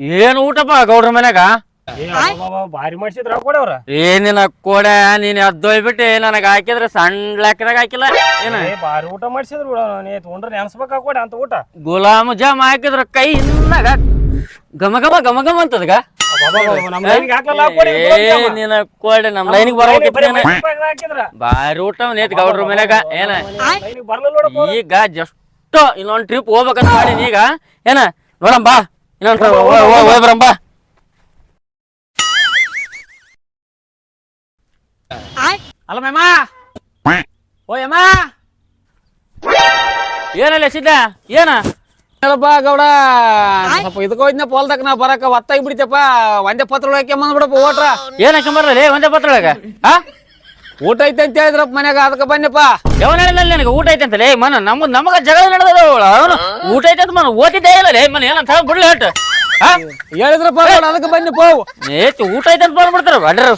ಏನ್ ಊಟಪ್ಪ ಗೌಡ್ರ ಮನ್ಯಾಗ? ಭಾರಿ ಮಾಡ್ಸಿದ್ರ ಕೊಡವ್ರ ಏನಿನ ಕೊಡ ನೀನ್ ಎದ್ದೊಯ್ಬಿಟ್ಟು ನನಗ ಹಾಕಿದ್ರೆ ಸಣ್ಣ ಲೆಕ್ಕದಾಗ ಹಾಕಿಲ್ಲ. ಏನ? ಭಾರಿ ಊಟ ಮಾಡ್ಸಿದ್ರು ತೊಗೊಂಡ್ರೆ ನೆನ್ಸ್ಬೇಕ ಕೊಡ ಅಂತ ಊಟ. ಗುಲಾಮ್ ಜಾಮ್ ಹಾಕಿದ್ರ ಕೈ ಹಿಂದಾಗ ಗಮ ಗಮ ಗಮ ಗಮ ಅಂತದಗ ಹಾಕ್ಲಲ್ಲ ಕೊಡಿ ನಮ್ ಲೈನಿಗೆ ಬರೀ ಬರ್ಬೇಕಿತ್ತು ಬರೀ ರೂಪಾಯಿಗೆ ಹಾಕಿದ್ರ. ಬಾರಿ ಊಟ ನೇತ್ ಗೌಡ್ರ ಮನ್ಯಾಗ. ಏನ. ಈಗ ಜಸ್ಟ್ ಇನ್ನೊಂದ್ ಟ್ರಿಪ್ ಹೋಗ್ಬೇಕಂತ ಮಾಡೀನಿ ಈಗ. ಏನ? ನೋಡಮ್ ಬಾ. ಇನ್ನೊಂದ್ ಅಲ್ಲ ಮೇಮ ಓಯಮ್ಮ ಏನಲ್ಲ ಸಿದ್ದ ಏನ? ಏನಪ್ಪ ಗೌಡ? ಸ್ವಲ್ಪ ಇದಕ್ಕೆ ಹೋಯ್ತನಪ್ಪ ಹೊಲ್ದಕ್ ನಾ ಬರಕ ಒತ್ತಾಗಿ ಬಿಡ್ತಪ್ಪ ಒಂದೇ ಪತ್ರ ಒಳಗೆ ಬಂದ್ಬಿಡಪ್ಪ ಓಟ್ರ. ಏನ್ ಹಾಕೊಂಬರ್ಲೇ ಒಂದೇ ಪತ್ರೊಳಗ ಹಾ ಊಟ ಐತೆ ಅಂತ ಹೇಳಿದ್ರಪ್ಪ ಮನ್ಯಾಗ ಅದಕ್ಕೆ ಬನ್ನಿಪ್ಪ. ಯಾವ ಹೇಳಿದ್ನಲ್ಲಿ ನನಗೆ? ಊಟ ಐತೆ ಅಂತಲೇ ಮನ ನಮ್ಗ ನಮಗ ಜಗಳ ನಡೆದ ಅವನು ಐತೆ ಮನ ಓದಿದ್ದೇ ಇಲ್ಲ ಲೇ ಮನ ಏನಂತ ಹೇಳಿ ಬಿಡ್ಲಿ ಹೇಳ್ತ ಹಾ ಹೇಳಿದ್ರಪ್ಪ ಗೌಡ ಅದಕ್ಕೆ ಬನ್ನಿಪ್ಪ ಏತ್ ಊಟ ಐತೆ ಅಂತ ಬಂದ್ಬಿಡ್ತಾರ ಅಡ್ರ